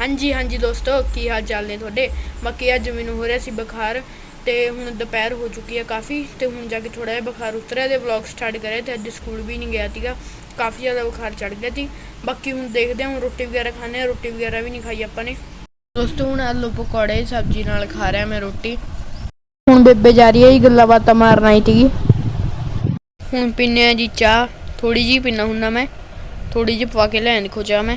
ਹਾਂਜੀ ਹਾਂਜੀ ਦੋਸਤੋ, ਕੀ ਹਾਲ ਚਾਲ ਨੇ ਤੁਹਾਡੇ? ਬਾਕੀ ਅੱਜ ਮੈਨੂੰ ਹੋ ਰਿਹਾ ਸੀ ਬੁਖਾਰ ਤੇ ਹੁਣ ਦੁਪਹਿਰ ਹੋ ਚੁੱਕੀ ਹੈ ਕਾਫੀ ਤੇ ਹੁਣ ਜਾ ਕੇ ਥੋੜਾ ਜਿਹਾ ਬੁਖਾਰ ਉਤਰਿਆ ਤੇ ਵਲੌਗ ਸਟਾਰਟ ਕਰਿਆ ਤੇ ਅੱਜ ਸਕੂਲ ਵੀ ਨਹੀਂ ਗਿਆ ਸੀਗਾ, ਕਾਫੀ ਜ਼ਿਆਦਾ ਬੁਖਾਰ ਚੜ ਗਿਆ ਸੀ। ਬਾਕੀ ਹੁਣ ਦੇਖਦੇ ਹਾਂ, ਹੁਣ ਰੋਟੀ ਵਗੈਰਾ ਖਾਣੇ ਆ ਰੋਟੀ ਵਗੈਰਾ ਵੀ ਨਹੀਂ ਖਾਈ ਆਪਾਂ ਨੇ। ਦੋਸਤੋ, ਹੁਣ ਆਲੂ ਪਕੌੜੇ, ਸਬਜ਼ੀ ਨਾਲ ਖਾ ਰਿਹਾ ਮੈਂ ਰੋਟੀ। ਹੁਣ ਬੇਬੇ ਜਾ ਰਹੀ ਹੈ ਜੀ ਗੱਲਾਂ ਬਾਤਾਂ ਮਾਰਨ ਆਈ ਸੀਗੀ। ਹੁਣ ਪੀਨੇ ਆ ਜੀ ਚਾਹ ਥੋੜੀ ਜੀ ਪੀਣਾ ਹੁੰਦਾ ਮੈਂ ਥੋੜੀ ਜਿਹੀ ਪਵਾ ਕੇ ਲੈਣ ਦੇਖੋ ਚਾਹ ਮੈਂ।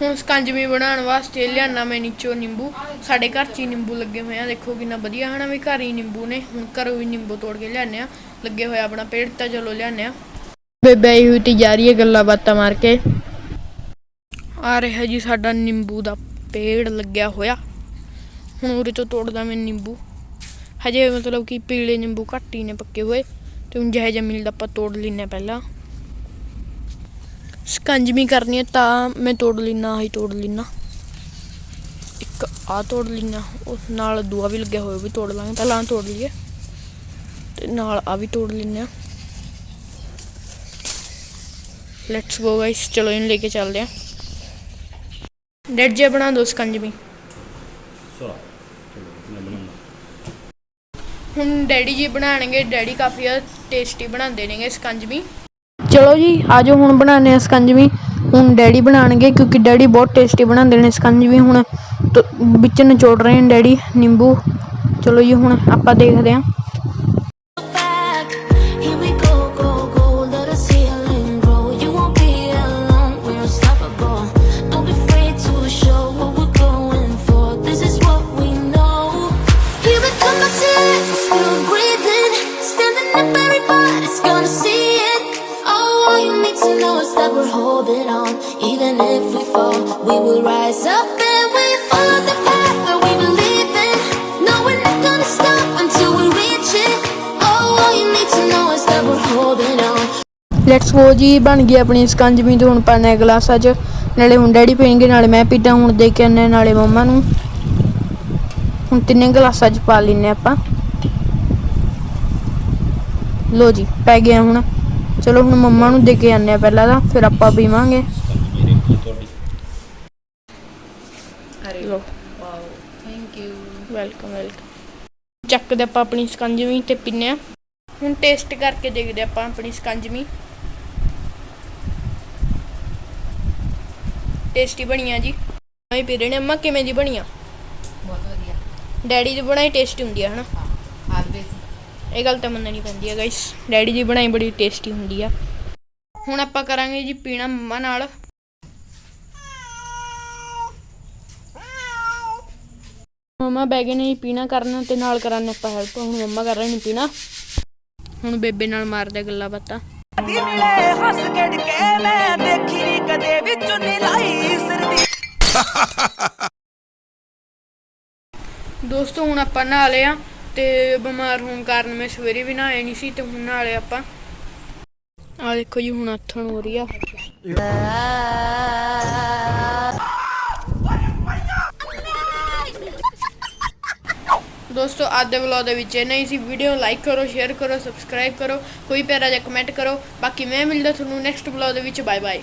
ਹੁਣ ਸਕੰਜਵੀ ਬਣਾਉਣ ਵਾਸਤੇ ਲਿਆਣਾ ਮੈਂ ਨੀਚੋਂ ਨਿੰਬੂ। ਸਾਡੇ ਘਰ 'ਚ ਹੀ ਨਿੰਬੂ ਲੱਗੇ ਹੋਏ ਆ। ਦੇਖੋ ਕਿੰਨਾ ਵਧੀਆ ਹਨਾ ਵੀ ਘਰ ਹੀ ਨਿੰਬੂ ਨੇ। ਹੁਣ ਘਰੋਂ ਵੀ ਨਿੰਬੂ ਤੋੜ ਕੇ ਲਿਆਨੇ ਆ। ਲੱਗੇ ਹੋਇਆ ਆਪਣਾ ਪੇੜ ਤਾਂ ਚਲੋ ਲਿਆਨੇ ਆ। ਬੇਬੇ ਹੋਈ ਤੀ ਜਾ ਰਹੀ ਹੈ ਗੱਲਾਂ ਬਾਤਾਂ ਮਾਰ ਕੇ। ਆ ਰਿਹਾ ਜੀ ਸਾਡਾ ਨਿੰਬੂ ਦਾ ਪੇੜ ਲੱਗਿਆ ਹੋਇਆ। ਹੁਣ ਉਰੇ ਤੋਂ ਤੋੜਦਾ ਮੈਂ ਨਿੰਬੂ। ਹਜੇ ਮਤਲਬ ਕਿ ਪੀਲੇ ਨਿੰਬੂ ਘੱਟ ਹੀ ਨੇ ਪੱਕੇ ਹੋਏ। ਤੇ ਹੁਣ ਜਿਹੇ ਜਿਹਾ ਮਿਲਦਾ ਆਪਾਂ ਤੋੜ ਲੈਨੇ ਪਹਿਲਾਂ। ਸਕੰਜਮੀ ਕਰਨੀ ਹੈ ਤਾਂ ਮੈਂ ਤੋੜ ਲੈਣਾ ਆਹੀ ਤੋੜ ਲੈਣਾ ਇੱਕ ਆ ਤੋੜ ਲੈਣਾ ਉਸ ਨਾਲ ਦੂਆ ਵੀ ਲੱਗਿਆ ਹੋਇਆ ਵੀ ਤੋੜ ਲਾਂਗੇ ਪਹਿਲਾਂ ਤੋੜ ਲਈਏ। ਤੇ ਨਾਲ ਆ ਵੀ ਤੋੜ ਆ ਲੈਟਸ ਗੋ ਗਾਇਸ ਚਲੋ ਇਹਨੂੰ ਲੈ ਕੇ ਚੱਲਦੇ ਆ ਡੈਡ ਜੇ ਬਣਾ ਦੋ ਸਕੰਜਮੀ ਹੁਣ ਡੈਡੀ ਜੀ ਬਣਾਣਗੇ ਡੈਡੀ ਕਾਫੀ ਟੇਸਟੀ ਬਣਾਉਂਦੇ ਨੇਗੇ ਸਕੰਜਮੀ ਚਲੋ ਜੀ, ਆਜੋ ਹੁਣ ਬਣਾਉਂਦੇ ਆ ਸਕੰਜਵੀ ਹੁਣ ਡੈਡੀ ਬਣਾਉਣਗੇ ਕਿਉਂਕਿ ਡੈਡੀ ਬਹੁਤ ਟੇਸਟੀ ਬਣਾਉਂਦੇ ਨੇ ਸਕੰਜਵੀ ਹੁਣ। ਤ- ਵਿੱਚ ਨਿਚੋੜ ਰਹੇ ਨੇ ਡੈਡੀ, ਨਿੰਬੂ। ਚਲੋ ਜੀ, ਹੁਣ ਆਪਾਂ ਦੇਖਦੇ ਹਾਂ। You need to know is that we're holding on. Even if we fall, we will rise up and we follow the path that we believe in. No, we're not gonna stop until we reach it. Oh, all you need to know is that we're holding on. Let's go ਜੀ ਬਣ ਗਈ ਆਪਣੀ ਸਕੰਜਵੀ ਤੇ ਹੁਣ ਪਾਣਾ ਗਲਾਸਾਂ 'ਚ ਨਾਲੇ ਹੁਣ ਡੈਡੀ ਪੀਣਗੇ ਨਾਲੇ ਮੈਂ ਪੀਤਾ ਹੁਣ ਦੇ ਕੇ ਆਨੇ ਨਾਲੇ ਮੰਮਾ ਨੂੰ ਹੁਣ ਤਿੰਨੇ ਗਲਾਸਾਂ 'ਚ ਪਾ ਲੈਨੇ ਆਪਾਂ ਲੋ ਜੀ ਪੈ ਗਿਆ ਹੁਣ ਚਲੋ ਹੁਣ ਮੰਮਾ ਨੂੰ ਦੇ ਕੇ ਆਨੇ ਆ ਪਹਿਲਾਂ ਤਾਂ ਫਿਰ ਆਪਾਂ ਪੀਵਾਂਗੇ। Wow thank you welcome welcome ਚੱਕਦੇ ਆਪਾਂ ਆਪਣੀ ਸਕੰਜਮੀ ਤੇ ਪੀਨੇ ਆ। ਹੁਣ ਟੇਸਟ ਕਰਕੇ ਦੇਖਦੇ ਆਪਾਂ ਆਪਣੀ ਸਕੰਜਮੀ ਟੇਸਟੀ ਬਣੀਆਂ ਜੀ। ਮੈਂ ਪੀ ਰਹੇ ਨੇ ਅੰਮਾ ਕਿਵੇਂ ਦੀ ਬਣੀਆਂ ਬਹੁਤ ਵਧੀਆ। ਡੈਡੀ ਦੀ ਬਣਾਈ ਟੇਸਟੀ ਹੁੰਦੀ ਆ ਹਨਾ? ਇਹ ਗੱਲ ਤਾਂ ਮੰਨਣੀ ਪੈਂਦੀ ਹੈ ਗਾਇਸ ਡੈਡੀ ਦੀ ਬਣਾਈ ਬੜੀ ਟੇਸਟੀ ਹੁੰਦੀ ਆ। ਹੁਣ ਆਪਾਂ ਕਰਾਂਗੇ ਜੀ ਪੀਣਾ ਮੰਮਾ ਨਾਲ। ਮੰਮਾ ਬਹਿ ਗਏ ਨੇ ਜੀ ਪੀਣਾ ਕਰਨ ਤੇ ਨਾਲ ਕਰਾਂਗੇ ਆਪਾਂ ਹੈਲਪ ਹੁਣ ਮੰਮਾ ਕਰ ਰਹੇ ਨੇ ਪੀਣਾ। ਹੁਣ ਬੇਬੇ ਨਾਲ ਮਾਰਦੇ ਗੱਲਾਂ ਬਾਤਾਂ। ਦੀ ਮਿਲੇ ਹੱਸ ਖੇਡ ਕੇ ਮੈਂ ਦੇਖੀ ਨੀ ਕਦੇ ਵੀ ਚੁੰਨੀ ਲਾਈ ਸਿਰ ਦੀ। ਦੋਸਤੋ ਹੁਣ ਆਪਾਂ ਨਹਾ ਲਏ ਆ। ਤੇ ਬਿਮਾਰ ਹੋਣ ਕਾਰਨ ਮੈਂ ਸਵੇਰੇ ਵੀ ਨਹਾਇਆ ਨਹੀਂ ਸੀ ਤੇ ਹੁਣ ਨਹਾ ਆਪਾਂ। ਆ ਦੇਖੋ ਜੀ, ਹੁਣ ਆਥਣ ਹੋ ਰਹੀ ਆ। ਦੋਸਤੋ, ਅੱਜ ਦੇ ਵਲੌਗ ਦੇ ਵਿੱਚ ਨਹੀਂ ਸੀ। ਵੀਡੀਓ ਲਾਈਕ ਕਰੋ ਸ਼ੇਅਰ ਕਰੋ ਸਬਸਕ੍ਰਾਈਬ ਕਰੋ, ਕੋਈ ਪਿਆਰਾ ਜਿਹਾ ਕਮੈਂਟ ਕਰੋ। ਬਾਕੀ ਮੈਂ ਮਿਲਦਾ ਤੁਹਾਨੂੰ ਨੈਕਸਟ ਵਲੌਗ ਦੇ ਵਿੱਚ। Bye bye